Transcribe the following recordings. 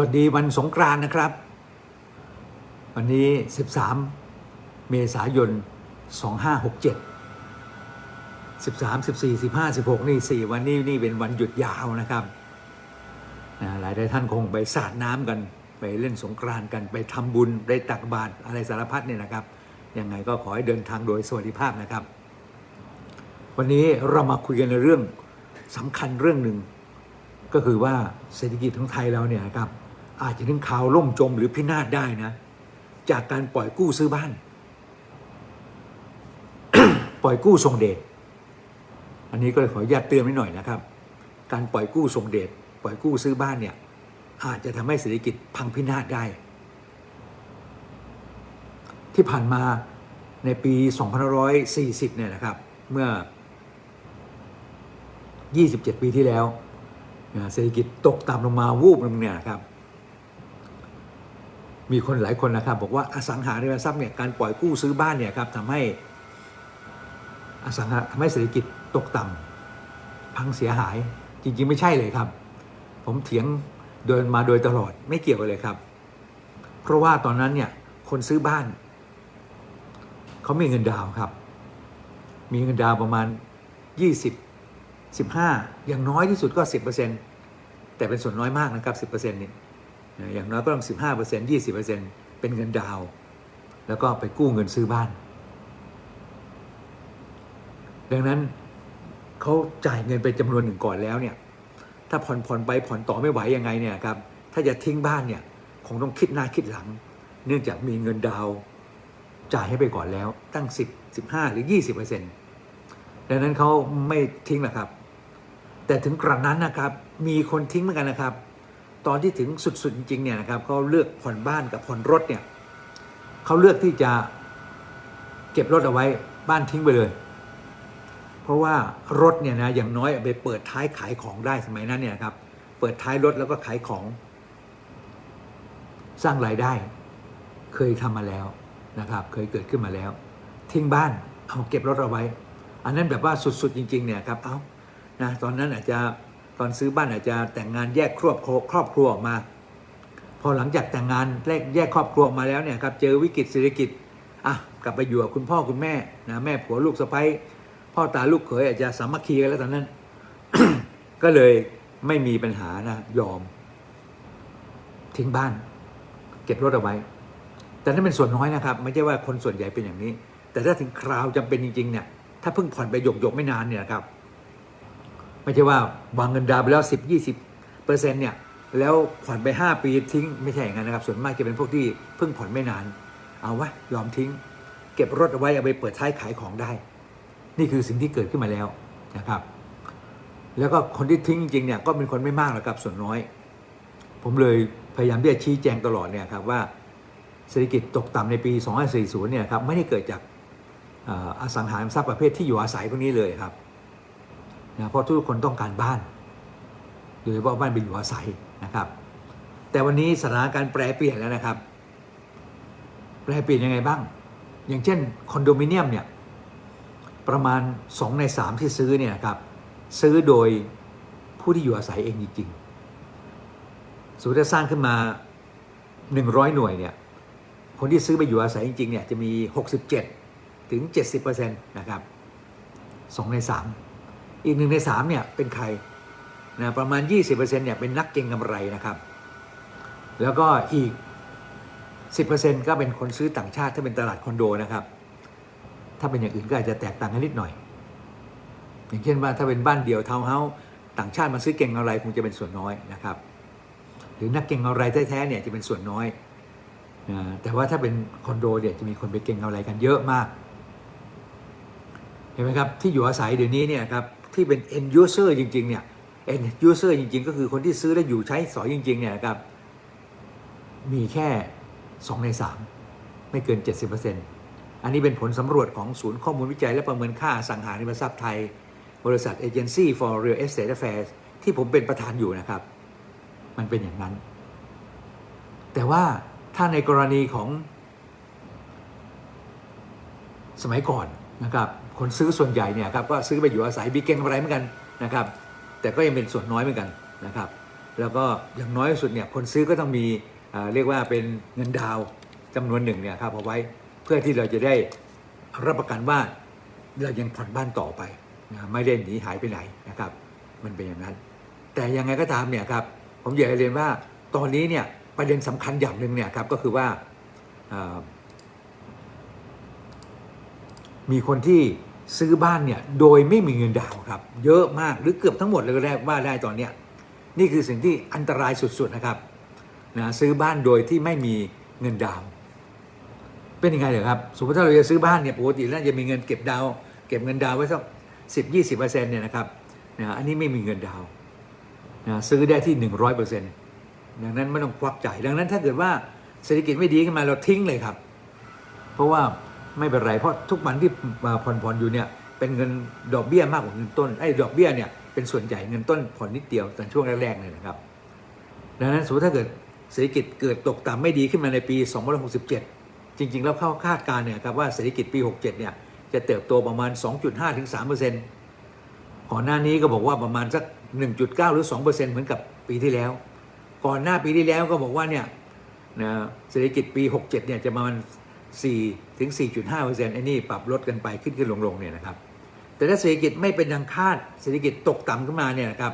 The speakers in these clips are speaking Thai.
วัสดีวันสงกรานต์นะครับ วันนี้ 13 เมษายน 2567 13 14 15 16 นี่ 4 วันนี้นี่เป็นวันหยุดยาวนะครับนะหลายท่านคงไปสาดน้ำกัน ไปเล่นสงกรานต์กันไปทำบุญไปตักบาตรอะไรสารพัดเนี่ยนะครับ ยังไงก็ขอให้เดินทางโดยสวัสดิภาพนะครับ วันนี้เรามาคุยกันในเรื่องสำคัญเรื่องหนึ่งก็คือว่าเศรษฐกิจของไทยเราเนี่ยครับ อาจจะถึงข่าวล่มจมหรือพินาศได้นะ จากการปล่อยกู้ซื้อบ้าน ปล่อยกู้ส่งเดชอันนี้ก็เลยขออนุญาตเตือนไว้หน่อยนะครับ การปล่อยกู้ส่งเดชปล่อยกู้ซื้อบ้านเนี่ย อาจจะทำให้เศรษฐกิจพังพินาศได้ ที่ผ่านมาในปี 2540 เนี่ยนะครับ เมื่อ 27 ปีที่แล้ว เศรษฐกิจตกต่ำลงมาวูบลงเนี่ยครับ มีคนหลายคนนะครับ บอกว่าอสังหาริมทรัพย์เนี่ยการปล่อยกู้ซื้อบ้านเนี่ยครับทำให้อสังหาทำให้เศรษฐกิจตกต่ำพังเสียหายจริงๆไม่ใช่เลยครับ ผมเถียงเดินมาโดยตลอดไม่เกี่ยวกันเลยครับ เพราะว่าตอนนั้นเนี่ยคนซื้อบ้านเขามีเงินดาวครับ มีเงินดาวประมาณ 20 15 อย่างน้อยที่สุดก็ 10%แต่เป็นส่วนน้อยมากนะครับ 10%เนี่ย อย่างน้อยก็ต้อง 15% 20%เป็นเงินดาว แล้วก็ไปกู้เงินซื้อบ้าน ดังนั้นเขาจ่ายเงินไปจำนวนหนึ่งก่อนแล้วเนี่ย ถ้าผ่อนผ่อนไปผ่อนต่อไม่ไหวยังไงเนี่ยครับ ถ้าจะทิ้งบ้านเนี่ยคงต้องคิดหน้าคิดหลัง เนื่องจากมีเงินดาวจ่ายให้ไปก่อนแล้วตั้ง 10 15 หรือ 20%ดังนั้นเขาไม่ทิ้งหรอกครับ แต่ถึงกระนั้นนะครับ มีคนทิ้งเหมือนกันนะครับ ตอนที่ถึงสุด ๆ จริง ๆ เนี่ยนะครับเขาเลือกผ่อนบ้านกับผ่อนรถเนี่ยเขาเลือกที่จะเก็บรถเอาไว้บ้านทิ้งไปเลย เพราะว่ารถเนี่ยนะอย่างน้อยไปเปิดท้ายขายของได้สมัยนั้นเนี่ยครับ เปิดท้ายรถแล้วก็ขายของ สร้างรายได้ เคยทำมาแล้วนะครับ เคยเกิดขึ้นมาแล้ว ทิ้งบ้านเอาเก็บรถเอาไว้ อันนั้นแบบว่าสุด ๆ จริง ๆ เนี่ยครับเอานะตอนนั้นอาจจะ ตอนซื้อบ้านอาจจะแต่งงานแยกครอบครัวอบครัวออกมา พอหลังจากแต่งงานแยกแยกครอบครัวมาแล้วเนี่ยครับเจอวิกฤตเศรษฐกิจอะกลับไปอยู่กับคุณพ่อคุณแม่นะแม่ผัวลูกสะใภ้พ่อตาลูกเขยอาจจะสามัคคีกันแล้วตอนนั้น ก็เลยไม่มีปัญหานะยอม ทิ้งบ้าน เก็บรถเอาไว้ แต่นั่นเป็นส่วนน้อยนะครับ ไม่ใช่ว่าคนส่วนใหญ่เป็นอย่างนี้ แต่ถ้าถึงคราวจำเป็นจริงๆเนี่ยถ้าเพิ่งผ่อนไปหยกหยกๆไม่นานเนี่ยครับ ไม่ใช่ว่าวางเงินดาวน์ไปแล้วสิบยี่สิบเปอร์เซ็นต์เนี่ยแล้วผ่อนไปห้าปีทิ้งไม่ใช่อย่างนั้นนะครับ ส่วนมากจะเป็นพวกที่เพิ่งผ่อนไม่นาน เอาวะยอมทิ้ง เก็บรถเอาไว้เอาไปเปิดท้ายขายของได้ นี่คือสิ่งที่เกิดขึ้นมาแล้วนะครับ แล้วก็คนที่ทิ้งจริงๆเนี่ยก็เป็นคนไม่มากหรอกครับส่วนน้อย ผมเลยพยายามที่จะชี้แจงตลอดเนี่ยครับว่าเศรษฐกิจตกต่ำในปี 2540 เนี่ยครับไม่ได้เกิดจากอ่ออสังหาริมทรัพย์ประเภทที่อยู่อาศัยพวกนี้เลยครับ นะเพราะทุกคนต้องการบ้านโดยเฉพาะบ้านเป็นอยู่อาศัยนะครับ แต่วันนี้สถานการณ์แปรเปลี่ยนแล้วนะครับ แปรเปลี่ยนยังไงบ้าง อย่างเช่นคอนโดมิเนียมเนี่ยประมาณ 2 ใน 3 ที่ซื้อเนี่ยครับซื้อโดยผู้ที่อยู่อาศัยเองจริงๆสมมติถ้าสร้างขึ้นมา 100 หน่วยเนี่ยคนที่ซื้อไปอยู่อาศัยจริงๆเนี่ยจะมี 67 ถึง 70%นะครับ2ใน3 อีกหนึ่งใน3เนี่ยเป็นใครนะประมาณ 20%เนี่ยเป็นนักเก็งกำไรนะครับ แล้วก็อีก 10%ก็เป็นคนซื้อต่างชาติถ้าเป็นตลาดคอนโดนะครับ ถ้าเป็นอย่างอื่นก็อาจจะแตกต่างกันนิดหน่อย อย่างเช่นว่าถ้าเป็นบ้านเดียวทาวน์เฮาส์ต่างชาติมาซื้อเก่งกำไรคงจะเป็นส่วนน้อยนะครับ หรือนักเก่งกำไรแท้ๆเนี่ยจะเป็นส่วนน้อยนะแต่ว่าถ้าเป็นคอนโดเนี่ยจะมีคนไปเก่งกำไรกันเยอะมาก เห็นไหมครับที่อยู่อาศัยเดี๋ยวนี้เนี่ยครับ ที่เป็น end user จริง ๆ เนี่ย end user จริง ๆ ก็คือคนที่ซื้อแล้วอยู่ใช้สอยจริง ๆ เนี่ยนะครับ มีแค่ 2 ใน 3 ไม่เกิน 70%อันนี้เป็นผลสำรวจของศูนย์ข้อมูลวิจัยและประเมินค่าสังหาริมทรัพย์ไทย บริษัท Agency for Real Estate Affairs ที่ผมเป็นประธานอยู่นะครับ มันเป็นอย่างนั้น แต่ว่าถ้าในกรณีของสมัยก่อน นะครับคนซื้อส่วนใหญ่เนี่ยครับก็ซื้อไปอยู่อาศัยบีเกงอะไรเหมือนกันนะครับแต่ก็ยังเป็นส่วนน้อยเหมือนกันนะครับแล้วก็อย่างน้อยสุดเนี่ยคนซื้อก็ต้องมีเรียกว่าเป็นเงินดาวน์จำนวนหนึ่งเนี่ยครับเอาไว้เพื่อที่เราจะได้รับประกันว่าเรายังผ่อนบ้านต่อไปนะไม่ได้หนีหายไปไหนนะครับ มันเป็นอย่างนั้น แต่ยังไงก็ตามเนี่ยครับผมอยากจะเรียนว่าตอนนี้เนี่ยประเด็นสำคัญอย่างหนึ่งเนี่ยครับก็คือว่า มีคนที่ซื้อบ้านเนี่ยโดยไม่มีเงินดาวครับ เยอะมากหรือเกือบทั้งหมดเลยก็ได้ว่าได้ตอนเนี้ยนี่คือสิ่งที่อันตรายสุดๆนะครับนะซื้อบ้านโดยที่ไม่มีเงินดาว เป็นยังไงเหรอครับสมมติถ้าเราจะซื้อบ้านเนี่ยปกติแล้วจะมีเงินเก็บดาว เก็บเงินดาวไว้สักสิบยี่สิบเปอร์เซ็นต์เนี่ยนะครับนะอันนี้ไม่มีเงินดาวนะซื้อได้ที่หนึ่งร้อยเปอร์เซ็นต์ดังนั้นไม่ต้องควักจ่ายดังนั้นถ้าเกิดว่าเศรษฐกิจไม่ดีขึ้นมาเราทิ้งเลยครับ เพราะว่า ไม่เป็นไรเพราะทุกวันที่มาผ่อนๆอยู่เนี่ยเป็นเงินดอกเบี้ยมากกว่าเงินต้นไอ้ดอกเบี้ยเนี่ยเป็นส่วนใหญ่เงินต้นผ่อนนิดเดียวแตอนช่วงแรกๆเลยนะครับ ดังนั้นสมมติถ้าเกิดเศรษฐกิจเกิดตกต่ำไม่ดีขึ้นมาในปี 2567 จริง ๆ แล้วเข้าคาดการณ์เนี่ยครับว่าเศรษฐกิจปี 67 เนี่ยจะเติบโตประมาณ 2.5ถึง3%ก่อนหน้านี้ก็บอกว่าประมาณสัก 1.9 หรือ 2%เหมือนกับปีที่แล้ว ก่อนหน้าปีที่แล้วก็บอกว่าเนี่ยนะเศรษฐกิจปี 67 เนี่ยจะประมาณ 4ถึง4.5เปอร์เซ็นต์ไอ้นี่ปรับลดกันไปขึ้นขึ้นลงลงเนี่ยนะครับ แต่ถ้าเศรษฐกิจไม่เป็นดังคาดเศรษฐกิจตกต่ำขึ้นมาเนี่ยนะครับ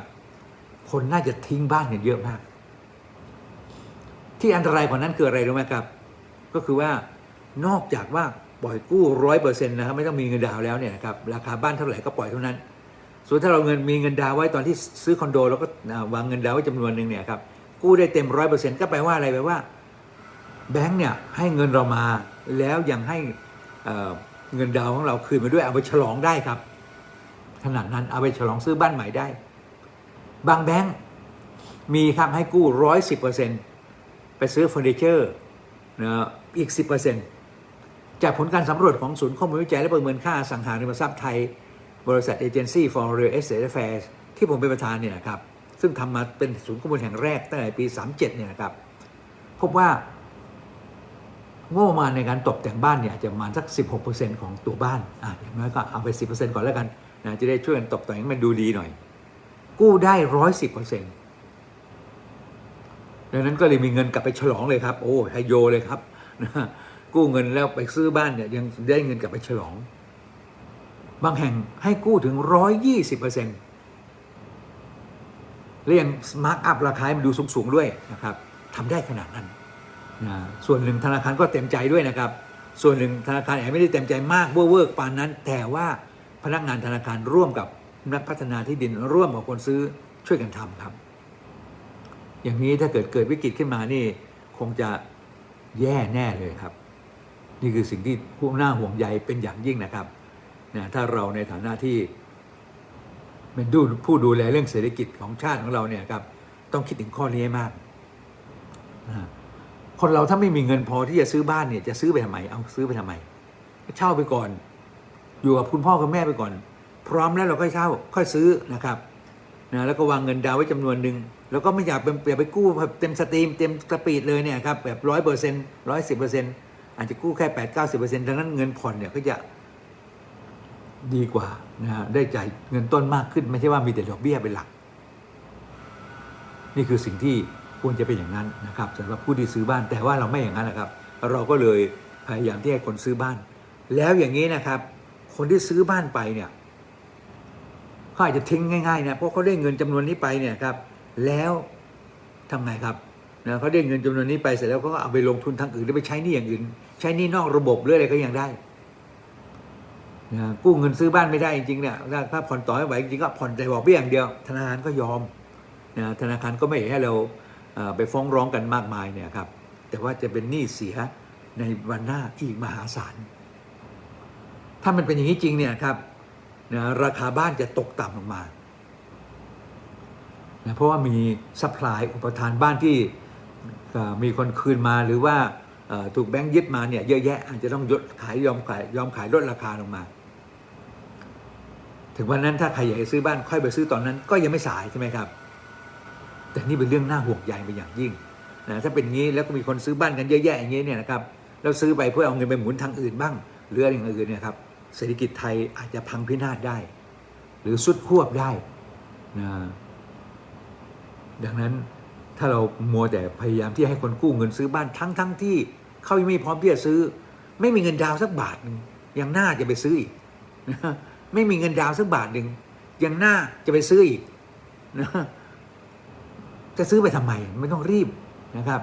คนน่าจะทิ้งบ้านกันเยอะมาก ที่อันตรายกว่านั้นคืออะไรรู้ไหมครับ ก็คือว่านอกจากว่าปล่อยกู้ร้อยเปอร์เซ็นต์นะครับไม่ต้องมีเงินดาวแล้วเนี่ยนะครับราคาบ้านเท่าไหร่ก็ปล่อยเท่านั้น ส่วนถ้าเราเงินมีเงินดาวไว้ตอนที่ซื้อคอนโดเราก็วางเงินดาวไว้จำนวนหนึ่งเนี่ยครับกู้ได้เต็มร้อยเปอร์เซ็นต์ก็แปลว่าอะไรแปลว่าแบงค์เนี่ยให้เงินเรามา แล้วยังให้เเงินดาวน์ของเราคืนมาด้วยเอาไปฉลองได้ครับขนาดนั้นเอาไปฉลองซื้อบ้านใหม่ได้ บางแบงค์มีครับให้กู้ร้อยสิบเปอร์เซ็นต์ไปซื้อเฟอร์นิเจอร์นะอีกสิบเปอร์เซ็นต์จากผลการสำรวจของศูนย์ข้อมูลวิจัยและประเมินค่าสังหาริมทรัพย์ไทย บริษัทเอเจนซี่ for real estate affairs ที่ผมเป็นประธานเนี่ยนะครับ ซึ่งทำมาเป็นศูนย์ข้อมูลแห่งแรกตั้งแต่ปี 37เนี่ยนะครับ พบว่า งบประมาณในการตกแต่งบ้านเนี่ยอาจจะประมาณสัก 16%ของตัวบ้านอะอย่างน้อยก็เอาไป 10%ก่อนแล้วกันนะจะได้ช่วยกันตกแต่งให้มันดูดีหน่อย กู้ได้110%ดังนั้นก็เลยมีเงินกลับไปฉลองเลยครับ โอ้ไฮโยเลยครับนะกู้เงินแล้วไปซื้อบ้านเนี่ยยังได้เงินกลับไปฉลอง บางแห่งให้กู้ถึง120%และยังมาร์กอัพราคาให้มันดูสูงๆด้วยนะครับทำได้ขนาดนั้น นะส่วนหนึ่งธนาคารก็เต็มใจด้วยนะครับ ส่วนหนึ่งธนาคารอาจไม่ได้เต็มใจมากเวอร์เวอร์ปานนั้น แต่ว่าพนักงานธนาคารร่วมกับนักพัฒนาที่ดินร่วมกับคนซื้อช่วยกันทำครับ อย่างนี้ถ้าเกิดเกิดวิกฤตขึ้นมานี่คงจะแย่แน่เลยครับ นี่คือสิ่งที่ผู้น่าห่วงใยเป็นอย่างยิ่งนะครับนะถ้าเราในฐานะที่เป็นดูผู้ดูแลเรื่องเศรษฐกิจของชาติของเราเนี่ยครับ ต้องคิดถึงข้อนี้ให้มากนะ คนเราถ้าไม่มีเงินพอที่จะซื้อบ้านเนี่ยจะซื้อไปทำไม เอาซื้อไปทำไม เช่าไปก่อน อยู่กับคุณพ่อกับแม่ไปก่อน พร้อมแล้วเราค่อยเช่าค่อยซื้อนะครับนะแล้วก็วางเงินดาวน์ไว้จำนวนหนึ่งแล้วก็ไม่อยากเป็นอย่าไปกู้แบบเต็มสตรีมเต็มกระปีดเลยเนี่ยครับแบบร้อยเปอร์เซ็นต์ร้อยสิบเปอร์เซ็นต์อาจจะกู้แค่แปดเก้าสิบเปอร์เซ็นต์ดังนั้นเงินผ่อนเนี่ยก็จะดีกว่านะฮะได้จ่ายเงินต้นมากขึ้น ไม่ใช่ว่ามีแต่ดอกเบี้ยเป็นหลัก นี่คือสิ่งที่ ควรจะเป็นอย่างนั้นนะครับสำหรับผู้ที่ซื้อบ้านแต่ว่าเราไม่อย่างนั้นนะครับ เราก็เลยพยายามที่ให้คนซื้อบ้าน แล้วอย่างนี้นะครับ คนที่ซื้อบ้านไปเนี่ยเขาอาจจะทิ้งง่ายๆนะเพราะเขาได้เงินจำนวนนี้ไปเนี่ยครับ แล้วทำไงครับนะเขาได้เงินจำนวนนี้ไปเสร็จแล้วเขาก็เอาไปลงทุนทางอื่นหรือไปใช้นี้อย่างอื่น ใช้นี้นอกระบบหรืออะไรก็ยังได้นะกู้เงินซื้อบ้านไม่ได้จริงๆเนี่ยถ้าผ่อนต่อไม่ไหวจริงๆก็ผ่อนแต่บอกเบี้ยอย่างเดียว ธนาคารก็ยอมนะธนาคารก็ไม่ให้เรา ไปฟ้องร้องกันมากมายเนี่ยครับ แต่ว่าจะเป็นหนี้เสียในวันหน้าอีกมหาศาล ถ้ามันเป็นอย่างนี้จริงเนี่ยครับนะราคาบ้านจะตกต่ำลงมานะเพราะว่ามีซัพพลายอุปทานบ้านที่มีคนคืนมาหรือว่าถูกแบงค์ยึดมาเนี่ยเยอะแยะอาจจะต้องยดขายยอมขายยอมขายลดราคาลงมา ถึงวันนั้นถ้าใครอยากจะซื้อบ้านค่อยไปซื้อตอนนั้นก็ยังไม่สายใช่ไหมครับ แต่นี่เป็นเรื่องน่าห่วงใยเป็นอย่างยิ่งนะถ้าเป็นงี้แล้วก็มีคนซื้อบ้านกันเยอะแยะอย่างนี้เนี่ยนะครับแล้วซื้อไปเพื่อเอาเงินไปหมุนทางอื่นบ้างหรืออะไรอย่างอื่นเนี่ยครับเศรษฐกิจไทยอาจจะพังพินาศได้ หรือสุดควบได้นะดังนั้นถ้าเรามัวแต่พยายามที่ให้คนกู้เงินซื้อบ้านทั้งทั้งที่เขายังไม่พร้อมที่จะซื้อ ไม่มีเงินดาวสักบาทหนึ่งยังน่าจะไปซื้ออีกนะไม่มีเงินดาวสักบาทหนึ่งยังน่าจะไปซื้ออีกนะ จะซื้อไปทำไมไม่ต้องรีบนะครับ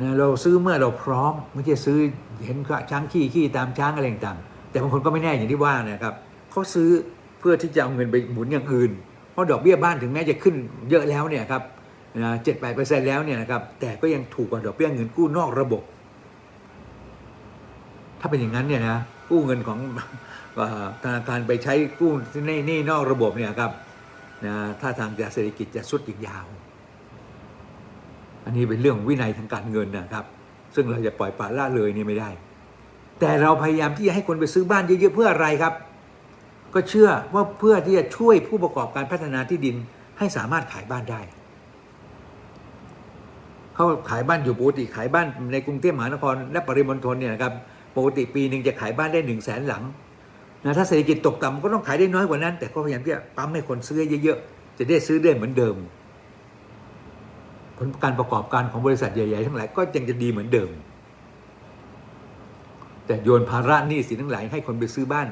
นะเราซื้อเมื่อเราพร้อมไม่ใช่ซื้อเห็นช้างขี้ขี้ตามช้างอะไรต่างแต่บางคนก็ไม่แน่อย่างที่ว่านะครับเขาซื้อเพื่อที่จะเอาเงินไปหมุนอย่างอื่น เพราะดอกเบี้ยบ้านถึงแม้จะขึ้นเยอะแล้วเนี่ยครับเจ็ดแปดเปอร์เซ็นต์แล้วเนี่ยนะครับแต่ก็ยังถูกกว่าดอกเบี้ยเงินกู้นอกระบบ ถ้าเป็นอย่างนั้นเนี่ยนะกู้เงินของธนาคารไปใช้กู้ในนี่นอกระบบเนี่ยครับ นะถ้าทางเศรษฐกิจจะสุดอีกยาว อันนี้เป็นเรื่องวินัยทางการเงินนะครับ ซึ่งเราจะปล่อยปละละเลยนี่ไม่ได้ แต่เราพยายามที่จะให้คนไปซื้อบ้านเยอะๆเพื่ออะไรครับ ก็เชื่อว่าเพื่อที่จะช่วยผู้ประกอบการพัฒนาที่ดินให้สามารถขายบ้านได้เขาขายบ้านอยู่ปกติขายบ้านในกรุงเทพมหานคร และปริมณฑลเนี่ยนะครับปกติปีหนึ่งจะขายบ้านได้หนึ่งแสนหลัง นะถ้าเศรษฐกิจตกต่ำก็ต้องขายได้น้อยกว่านั้น แต่ก็พยายามที่จะปั๊มให้คนซื้อเยอะๆจะได้ซื้อได้เหมือนเดิม ผลการประกอบการของบริษัทใหญ่ๆทั้งหลายก็ยังจะดีเหมือนเดิม แต่โยนภาระหนี้สินทั้งหลายให้คนไปซื้อบ้าน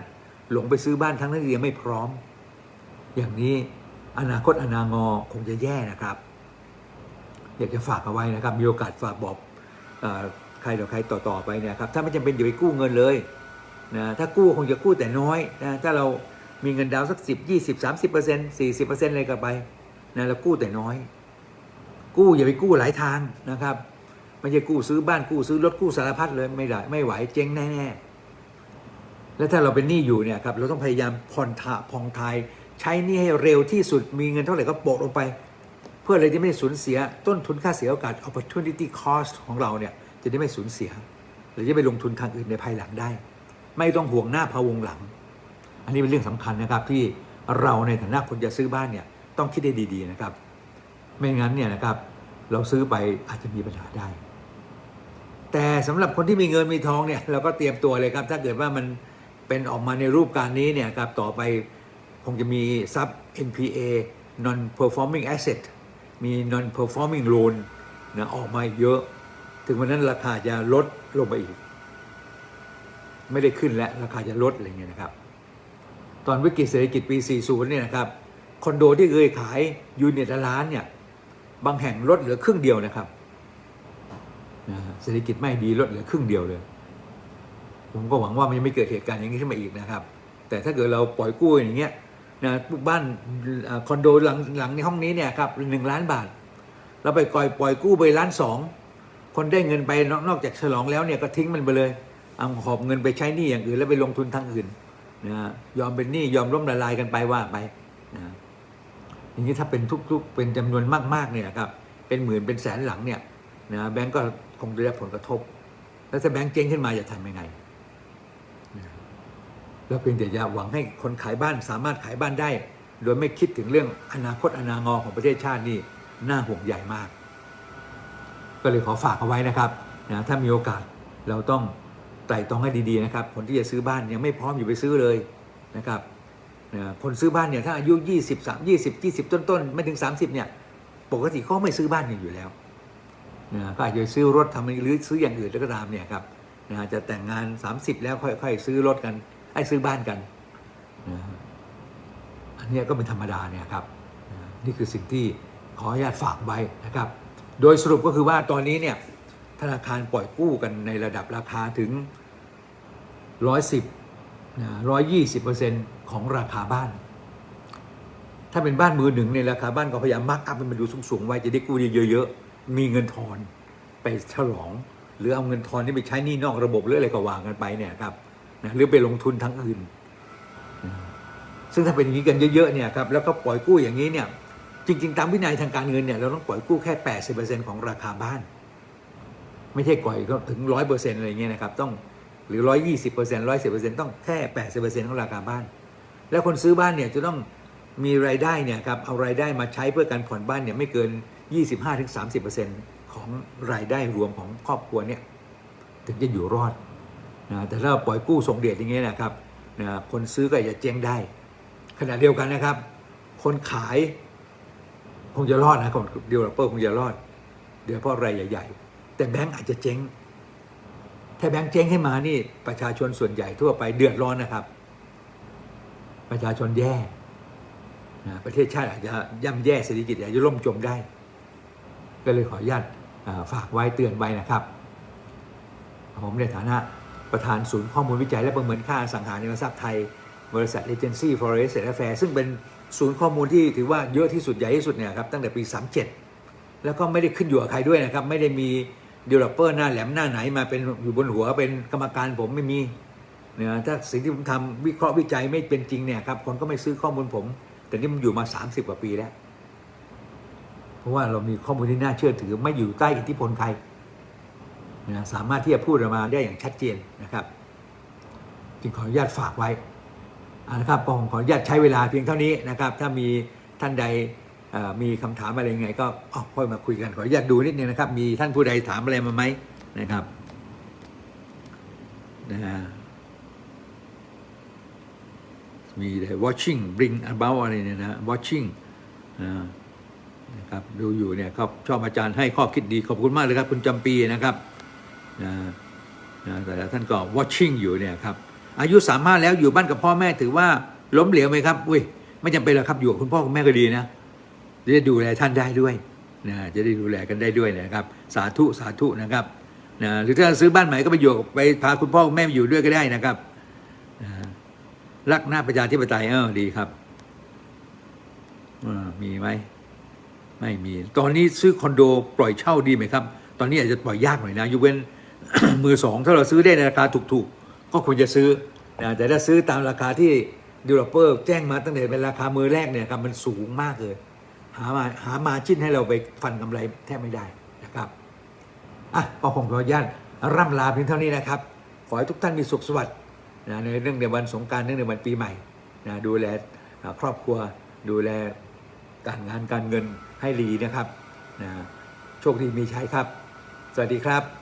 หลงไปซื้อบ้านทั้งนั้นยังไม่พร้อม อย่างนี้อนาคตอนางอคงจะแย่นะครับ อยากจะฝากเอาไว้นะครับ มีโอกาสฝากบอกใครต่อใครต่อๆไปเนี่ยครับถ้าไม่จำเป็นอย่าไปกู้เงินเลย นะถ้ากู้คงจะกู้แต่น้อยนะถ้าเรามีเงินดาวน์สักสิบยี่สิบสามสิบเปอร์เซ็นต์สี่สิบเปอร์เซ็นต์อะไรกันไปนะเรากู้แต่น้อย กู้อย่าไปกู้หลายทางนะครับไม่ใช่กู้ซื้อบ้านกู้ซื้อรถกู้สารพัดเลยไม่ได้ไม่ไหวเจ๊งแน่ๆแล้วถ้าเราเป็นหนี้อยู่เนี่ยครับเราต้องพยายามผ่อนทะพองทายใช้หนี้ให้เร็วที่สุดมีเงินเท่าไหร่ก็โปะลงไป เพื่ออะไรที่ไม่สูญเสียต้นทุนค่าเสียโอกาส opportunity cost ของเราเนี่ยจะได้ไม่สูญเสียหรือจะไปลงทุนทางอื่นในภายหลังได้ ไม่ต้องห่วงหน้าพะวงหลัง อันนี้เป็นเรื่องสำคัญนะครับที่เราในฐานะคนจะซื้อบ้านเนี่ยต้องคิดได้ดีๆนะครับ ไม่งั้นเนี่ยนะครับเราซื้อไปอาจจะมีปัญหาได้ แต่สำหรับคนที่มีเงินมีทองเนี่ยเราก็เตรียมตัวเลยครับ ถ้าเกิดว่ามันเป็นออกมาในรูปการนี้เนี่ยครับต่อไปคงจะมีทรัพย์ NPA non performing asset มี non performing loan นะออกมาเยอะ ถึงวันนั้นราคาจะลดลงไปอีก ไม่ได้ขึ้นแล้วราคาจะลดอะไรเงี้ยนะครับ ตอนวิกฤตเศรษฐกิจปี 40 เนี่ยนะครับคอนโดที่เคยขายยูนิตละล้านเนี่ยบางแห่งลดเหลือครึ่งเดียวนะครับเศรษฐกิจไม่ดีลดเหลือครึ่งเดียวเลย ผมก็หวังว่ามันจะไม่เกิดเหตุการณ์อย่างนี้ขึ้นมาอีกนะครับ แต่ถ้าเกิดเราปล่อยกู้อย่างเงี้ยนะบ้านคอนโดหลังหลังในห้องนี้เนี่ยครับหนึ่งล้านบาท เราไปปล่อยปล่อยกู้ไปล้านสองคนได้เงินไปนอกจากฉลองแล้วเนี่ยก็ทิ้งมันไปเลย เอาหอบเงินไปใช้หนี้อย่างอื่นแล้วไปลงทุนทางอื่นนะฮะยอมเป็นหนี้ยอมล้มละลายกันไปว่าไปนะอย่างนี้ถ้าเป็นทุกๆเป็นจำนวนมากๆเนี่ยครับเป็นหมื่นเป็นแสนหลังเนี่ยนะแบงก์ก็คงได้รับผลกระทบ แล้วถ้าแบงก์เจ๊งขึ้นมาจะทำยังไงนะแล้วเพียงแต่จะหวังให้คนขายบ้านสามารถขายบ้านได้ โดยไม่คิดถึงเรื่องอนาคตอนางอของประเทศชาตินี่น่าห่วงใหญ่มาก ก็เลยขอฝากเอาไว้นะครับนะถ้ามีโอกาสเราต้อง ไตรตรองให้ดีๆนะครับ คนที่จะซื้อบ้านยังไม่พร้อมอยู่ไปซื้อเลยนะครับคนซื้อบ้านเนี่ยถ้าอายุ 20 3 20 20 ต้นๆไม่ถึง 30เนี่ยปกติเขาไม่ซื้อบ้านกันอยู่แล้วนะก็อาจจะซื้อรถทำหรือซื้ออย่างอื่นแล้วก็ตามเนี่ยครับนะจะแต่งงาน 30 แล้วค่อยๆซื้อรถกันไอ้ซื้อบ้านกันนะอันนี้ก็เป็นธรรมดาเนี่ยครับนะนี่คือสิ่งที่ขออนุญาตฝากไว้นะครับ โดยสรุปก็คือว่าตอนนี้เนี่ยธนาคารปล่อยกู้กันในระดับราคาถึง 110นะ120เปอร์เซ็นต์ของราคาบ้าน ถ้าเป็นบ้านมือหนึ่งเนี่ยราคาบ้านก็พยายามมาร์กอัพให้มันดูสูงๆไว้จะได้กู้เยอะๆ มีเงินทอนไปฉลอง หรือเอาเงินทอนที่ไปใช้หนี้นอกระบบหรืออะไรก็วางกันไปเนี่ยครับนะหรือไปลงทุนทางอื่น ซึ่งถ้าเป็นอย่างนี้กันเยอะๆเนี่ยครับแล้วก็ปล่อยกู้อย่างนี้เนี่ยจริง ๆ ตามวินัยทางการเงินเนี่ยเราต้องปล่อยกู้แค่ 80%ของราคาบ้าน ไม่ใช่ปล่อยก็ถึง 100%อะไรเงี้ยนะครับต้อง หรือ 120% 110%ต้องแค่ 80%ของราคาบ้าน แล้วคนซื้อบ้านเนี่ยจะต้องมีรายได้เนี่ยครับเอารายได้มาใช้เพื่อการผ่อนบ้านเนี่ยไม่เกิน 25-30%ของรายได้รวมของครอบครัวเนี่ยถึงจะอยู่รอดนะแต่ถ้าปล่อยกู้ส่งเดชอย่างเงี้ยนะครับนะคนซื้อก็จะเจ๊งได้ ขณะเดียวกันนะครับ คนขายคงจะรอดนะคนเดีเวลลอปเปอร์คงจะรอดเดี๋ยวเพราะรายใหญ่ ๆ แต่แบงก์อาจจะเจ๊ง ถ้าแบงก์เจ๊งให้มานี่ประชาชนส่วนใหญ่ทั่วไปเดือดร้อนนะครับ ประชาชนแย่นะประเทศชาติอาจจะย่ำแย่เศรษฐกิจอาจจะล่มจมได้ ก็เลยขออนุญาตฝากไว้เตือนไว้นะครับ ผมในฐานะประธานศูนย์ข้อมูลวิจัยและประเมินค่าสังหาริมทรัพย์ไทย บริษัทเอเจนซี่ Forest Affair ซึ่งเป็นศูนย์ข้อมูลที่ถือว่าเยอะที่สุดใหญ่ที่สุดเนี่ยครับตั้งแต่ปี 37 แล้วก็ไม่ได้ขึ้นอยู่กับใครด้วยนะครับ ไม่ได้มี developer หน้าแหลมหน้าไหนมาเป็นอยู่บนหัวเป็นกรรมการผมไม่มีเนี่ยถ้าสิ่งที่ผมทำวิเคราะห์วิจัยไม่เป็นจริงเนี่ยครับคนก็ไม่ซื้อข้อมูลผม แต่นี่มันอยู่มา 30 กว่าปีแล้ว เพราะว่าเรามีข้อมูลที่น่าเชื่อถือไม่อยู่ใต้อิทธิพลใครนะสามารถที่จะพูดออกมาได้อย่างชัดเจนนะครับ จึงขออนุญาตฝากไว้นะครับผมขออนุญาตใช้เวลาเพียงเท่านี้นะครับ ถ้ามีท่านใด มีคำถามอะไรยังไง ก็อ๋อค่อยมาคุยกันขออนุญาตดูนิดนึงนะครับ มีท่านผู้ใดถามอะไรมาไหมนะครับนะฮะมีแต่ watching bring about อะไรเนี่ยนะ watching นะครับดูอยู่เนี่ยครับชอบอาจารย์ให้ข้อคิดดีขอบคุณมากเลยครับ คุณจำปีนะครับนะนะแต่ละท่านก็ watching อยู่เนี่ยครับอายุสามารถแล้วอยู่บ้านกับพ่อแม่ถือว่าล้มเหลวไหมครับ อุ้ยไม่จำเป็นหรอกครับอยู่กับคุณพ่อคุณแม่ก็ดีนะ จะได้ดูแลท่านได้ด้วยนะจะได้ดูแลกันได้ด้วยนะครับ สาธุสาธุนะครับนะหรือถ้าซื้อบ้านใหม่ก็ไปอยู่ไปพาคุณพ่อคุณแม่ไปอยู่ด้วยก็ได้นะครับนะรักหน้าประชาธิปไตยเออดีครับมีไหมไม่มี ตอนนี้ซื้อคอนโดปล่อยเช่าดีไหมครับ ตอนนี้อาจจะปล่อยยากหน่อยนะยกเว้นมือสองถ้าเราซื้อได้ในราคาถูกๆ ก็ควรจะซื้อนะแต่ถ้าซื้อตามราคาที่ developer แจ้งมาตั้งแต่เป็นราคามือแรกเนี่ยครับมันสูงมากเลย หามาหามาจิ้นให้เราไปฟันกำไรแทบไม่ได้นะครับอะก็คงขออนุญาตร่ำลาเพียงเท่านี้นะครับ ขอให้ทุกท่านมีสุขสวัสดิ์นะในเรื่องในวันสงกรารเรื่องในวันปีใหม่นะดูแลครอบครัวดูแลการงานการเงินให้ดีนะครับนะโชคดีมีใช้ครับ สวัสดีครับ